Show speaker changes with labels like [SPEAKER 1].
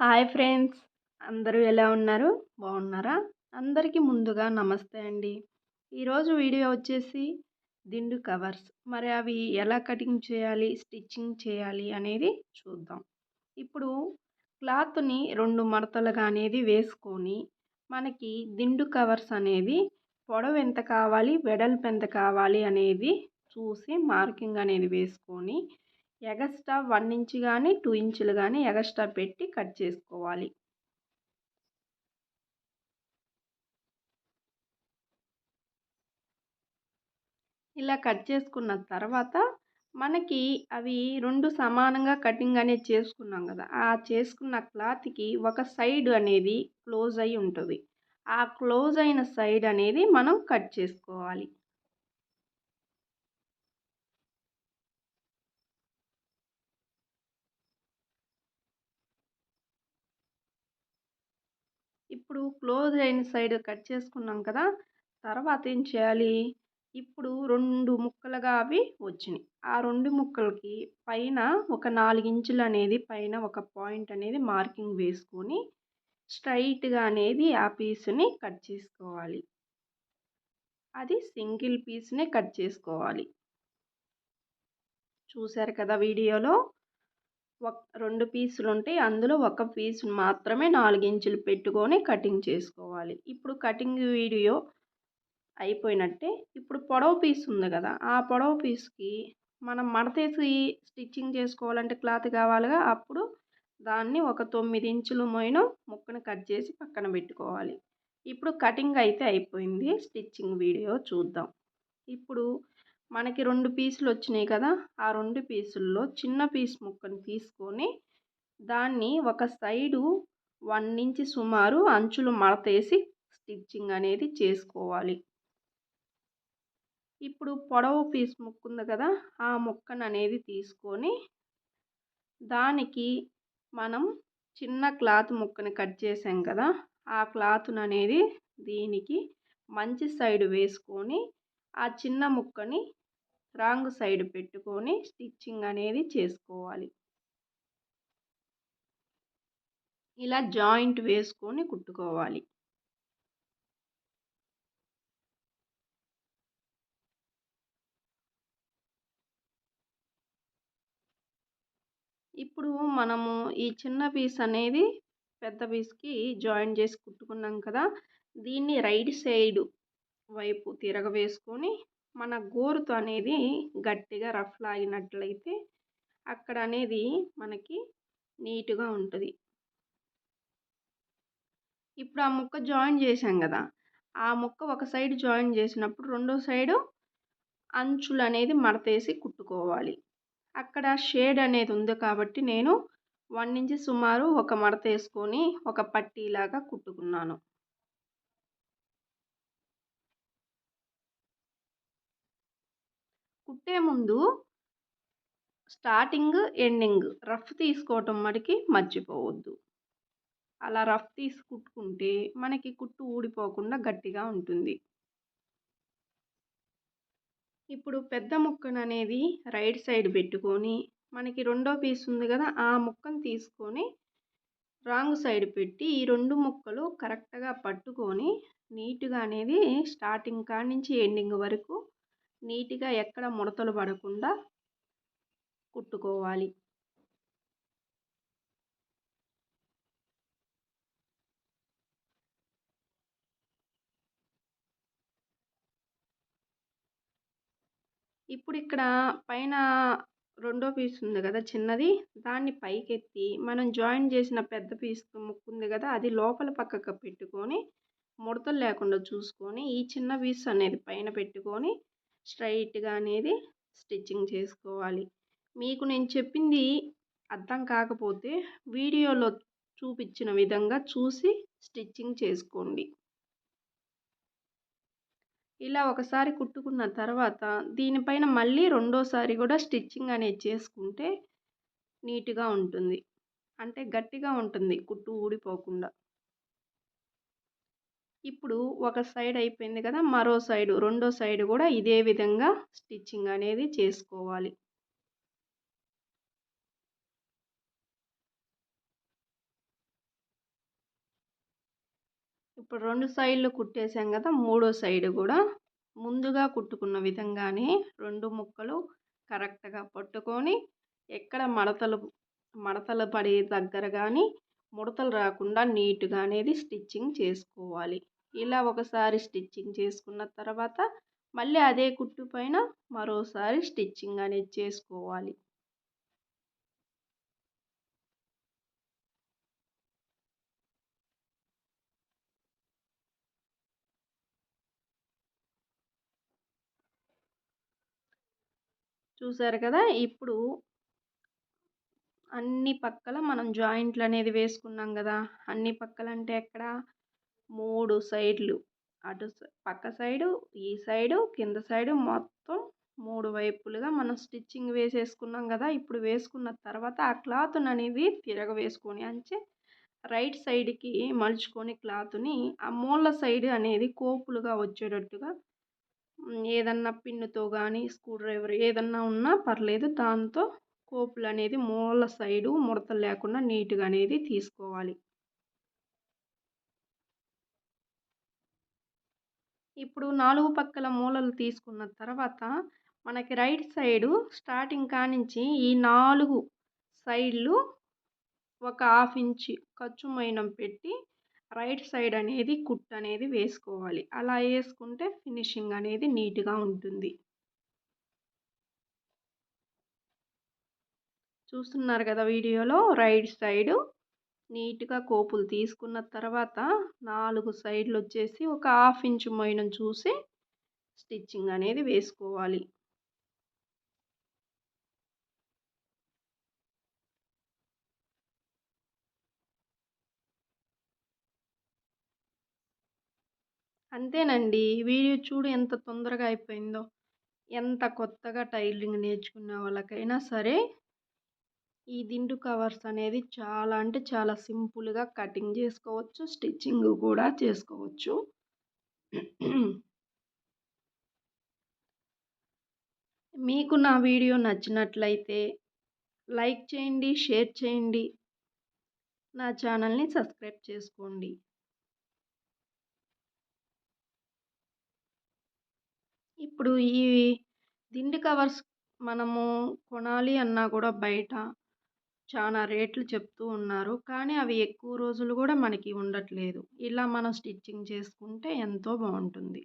[SPEAKER 1] Hi friends. అందరూ ఎలా ఉన్నారు? బాగున్నారా? అందరికీ ముందుగా నమస్తే అండి. ఈరోజు వీడియో వచ్చేసి దిండు కవర్స్. మరి అవి ఎలా కటింగ్ చేయాలి? స్టిచ్చింగ్ చేయాలి అనేది చూద్దాం. ఇప్పుడు క్లాత్ని రెండు మడతలుగా అనేది వేసుకొని మనకి దిండు కవర్స్ అనేది పొడవు ఎంత కావాలి? వెడల్పు ఎంత కావాలి అనేది చూసి మార్కింగ్ అనేది వేసుకొని ఎగస్ట్రా వన్ ఇంచ్ కానీ టూ ఇంచులు కానీ ఎగస్ట్రా పెట్టి కట్ చేసుకోవాలి. ఇలా కట్ చేసుకున్న తర్వాత మనకి అవి రెండు సమానంగా కటింగ్ అనేది చేసుకున్నాం కదా ఆ చేసుకున్న క్లాత్కి ఒక సైడ్ అనేది క్లోజ్ అయి ఉంటుంది. ఆ క్లోజ్ అయిన సైడ్ అనేది మనం కట్ చేసుకోవాలి. ఇప్పుడు క్లోజ్ అయిన సైడ్ కట్ చేసుకున్నాం కదా తర్వాత ఏం చేయాలి? ఇప్పుడు రెండు ముక్కలుగా అవి వచ్చినాయి. ఆ రెండు ముక్కలకి పైన ఒక నాలుగు ఇంచులు అనేది పైన ఒక పాయింట్ అనేది మార్కింగ్ వేసుకొని స్ట్రైట్గా అనేది ఆ పీస్ని కట్ చేసుకోవాలి. అది సింగిల్ పీస్నే కట్ చేసుకోవాలి. చూశారు కదా వీడియోలో? రెండు పీసులు ఉంటాయి అందులో ఒక పీస్ మాత్రమే నాలుగించులు పెట్టుకొని కటింగ్ చేసుకోవాలి. ఇప్పుడు కటింగ్ వీడియో అయిపోయినట్టే. ఇప్పుడు పొడవు పీస్ ఉంది కదా ఆ పొడవు పీస్కి మనం మడతేసి స్టిచ్చింగ్ చేసుకోవాలంటే క్లాత్ కావాలిగా అప్పుడు దాన్ని ఒక తొమ్మిది ఇంచులు మోయిన ముక్కను కట్ చేసి పక్కన పెట్టుకోవాలి. ఇప్పుడు కటింగ్ అయితే అయిపోయింది. స్టిచ్చింగ్ వీడియో చూద్దాం. ఇప్పుడు మనకి రెండు పీసులు వచ్చినాయి కదా ఆ రెండు పీసుల్లో చిన్న పీస్ ముక్కను తీసుకొని దాన్ని ఒక సైడు వన్ ఇంచ్ సుమారు అంచులు మడతేసి స్టిచ్చింగ్ అనేది చేసుకోవాలి. ఇప్పుడు పొడవు పీస్ ముక్క ఉంది కదా ఆ ముక్కను అనేది తీసుకొని దానికి మనం చిన్న క్లాత్ ముక్కని కట్ చేసాం కదా ఆ క్లాత్ను అనేది దీనికి మంచి సైడ్ వేసుకొని ఆ చిన్న ముక్కని రాంగ్ సైడ్ పెట్టుకొని స్టిచ్చింగ్ అనేది చేసుకోవాలి. ఇలా జాయింట్ వేసుకొని కుట్టుకోవాలి. ఇప్పుడు మనము ఈ చిన్న పీస్ అనేది పెద్ద పీస్కి జాయిన్ చేసి కుట్టుకున్నాం కదా దీన్ని రైట్ సైడ్ వైపు తిరగవేసుకొని మన గోరుతో అనేది గట్టిగా రఫ్ లాగినట్లయితే అక్కడ అనేది మనకి నీట్గా ఉంటుంది. ఇప్పుడు ఆ ముక్క జాయిన్ చేసాం కదా ఆ ముక్క ఒక సైడ్ జాయిన్ చేసినప్పుడు రెండో సైడు అంచులు అనేది మడతేసి కుట్టుకోవాలి. అక్కడ షేడ్ అనేది ఉంది కాబట్టి నేను వన్ ఇంచ్ సుమారు ఒక మడత వేసుకొని ఒక పట్టీలాగా కుట్టుకున్నాను. కుట్టే ముందు స్టార్టింగ్ ఎండింగ్ రఫ్ తీసుకోవటం మటుకి మర్చిపోవద్దు. అలా రఫ్ తీసి కుట్టుకుంటే మనకి కుట్టు ఊడిపోకుండా గట్టిగా ఉంటుంది. ఇప్పుడు పెద్ద ముక్కను అనేది రైట్ సైడ్ పెట్టుకొని మనకి రెండో పీస్ ఉంది కదా ఆ ముక్కను తీసుకొని రాంగ్ సైడ్ పెట్టి ఈ రెండు ముక్కలు కరెక్ట్గా పట్టుకొని నీట్గా అనేది స్టార్టింగ్ కాడి నుంచి ఎండింగ్ వరకు నీట్గా ఎక్కడ ముడతలు పడకుండా కుట్టుకోవాలి. ఇప్పుడు ఇక్కడ పైన రెండో పీస్ ఉంది కదా చిన్నది దాన్ని పైకెత్తి మనం జాయిన్ చేసిన పెద్ద పీస్ ముక్కు ఉంది కదా అది లోపల పక్కకు పెట్టుకొని ముడతలు లేకుండా చూసుకొని ఈ చిన్న పీస్ అనేది పైన పెట్టుకొని స్ట్రైట్గా అనేది స్టిచ్చింగ్ చేసుకోవాలి. మీకు నేను చెప్పింది అర్థం కాకపోతే వీడియోలో చూపించిన విధంగా చూసి స్టిచ్చింగ్ చేసుకోండి. ఇలా ఒకసారి కుట్టుకున్న తర్వాత దీనిపైన మళ్ళీ రెండోసారి కూడా స్టిచ్చింగ్ అనేది చేసుకుంటే నీట్గా ఉంటుంది. అంటే గట్టిగా ఉంటుంది కుట్టు ఊడిపోకుండా. ఇప్పుడు ఒక సైడ్ అయిపోయింది కదా మరో సైడు రెండో సైడ్ కూడా ఇదే విధంగా స్టిచ్చింగ్ అనేది చేసుకోవాలి. ఇప్పుడు రెండు సైడ్లు కుట్టేసాం కదా మూడో సైడ్ కూడా ముందుగా కుట్టుకున్న విధంగానే రెండు ముక్కలు కరెక్ట్గా పట్టుకొని ఎక్కడ మడతలు మడతలు పడే దగ్గర కానీ ముడతలు రాకుండా నీట్గా అనేది స్టిచ్చింగ్ చేసుకోవాలి. ఇలా ఒకసారి స్టిచ్చింగ్ చేసుకున్న తర్వాత మళ్ళీ అదే కుట్టు పైన మరోసారి స్టిచ్చింగ్ అనేది చేసుకోవాలి. చూసారు కదా? ఇప్పుడు అన్ని పక్కల మనం జాయింట్లు అనేది వేసుకున్నాం కదా? అన్ని పక్కల అంటే ఎక్కడ? మూడు సైడ్లు. అటు పక్క సైడు ఈ సైడు కింద సైడు మొత్తం మూడు వైపులుగా మనం స్టిచ్చింగ్ వేసేసుకున్నాం కదా! ఇప్పుడు వేసుకున్న తర్వాత ఆ క్లాత్ని అనేది తిరగ వేసుకొని అంటే రైట్ సైడ్కి మలుచుకొని క్లాత్ని ఆ మూల సైడ్ అనేది కోపులుగా వచ్చేటట్టుగా ఏదన్నా పిన్నుతో కానీ స్క్రూ డ్రైవర్ ఏదన్నా ఉన్నా పర్లేదు దాంతో కోపులు అనేది మూల సైడు ముడతలు లేకుండా నీట్గా అనేది తీసుకోవాలి. ఇప్పుడు నాలుగు పక్కల మూలలు తీసుకున్న తర్వాత మనకి రైట్ సైడు స్టార్టింగ్ కానించి ఈ నాలుగు సైడ్లు ఒక హాఫ్ ఇంచ్ ఖర్చు మైనం పెట్టి రైట్ సైడ్ అనేది కుట్ అనేది వేసుకోవాలి. అలా వేసుకుంటే ఫినిషింగ్ అనేది నీట్గా ఉంటుంది. చూస్తున్నారు కదా వీడియోలో రైట్ సైడు నీట్గా కోపులు తీసుకున్న తర్వాత నాలుగు సైడ్లు వచ్చేసి ఒక హాఫ్ ఇంచ్ మొయినం చూసి స్టిచ్చింగ్ అనేది వేసుకోవాలి. అంతేనండి. వీడియో చూడు ఎంత తొందరగా అయిపోయిందో. ఎంత కొత్తగా టైలరింగ్ నేర్చుకున్న వాళ్ళకైనా సరే ఈ దిండు కవర్స్ అనేది చాలా అంటే చాలా సింపుల్గా కటింగ్ చేసుకోవచ్చు స్టిచ్చింగ్ కూడా చేసుకోవచ్చు. మీకు నా వీడియో నచ్చినట్లయితే లైక్ చేయండి షేర్ చేయండి. నా ఛానల్ని సబ్స్క్రైబ్ చేసుకోండి. ఇప్పుడు ఈ దిండు కవర్స్ మనము కొనాలి అన్నా కూడా బయట చాలా రేట్లు చెప్తూ ఉన్నారు. కానీ అవి ఎక్కువ రోజులు కూడా మనకి ఉండట్లేదు. ఇలా మనం స్టిచ్చింగ్ చేసుకుంటే ఎంతో బాగుంటుంది.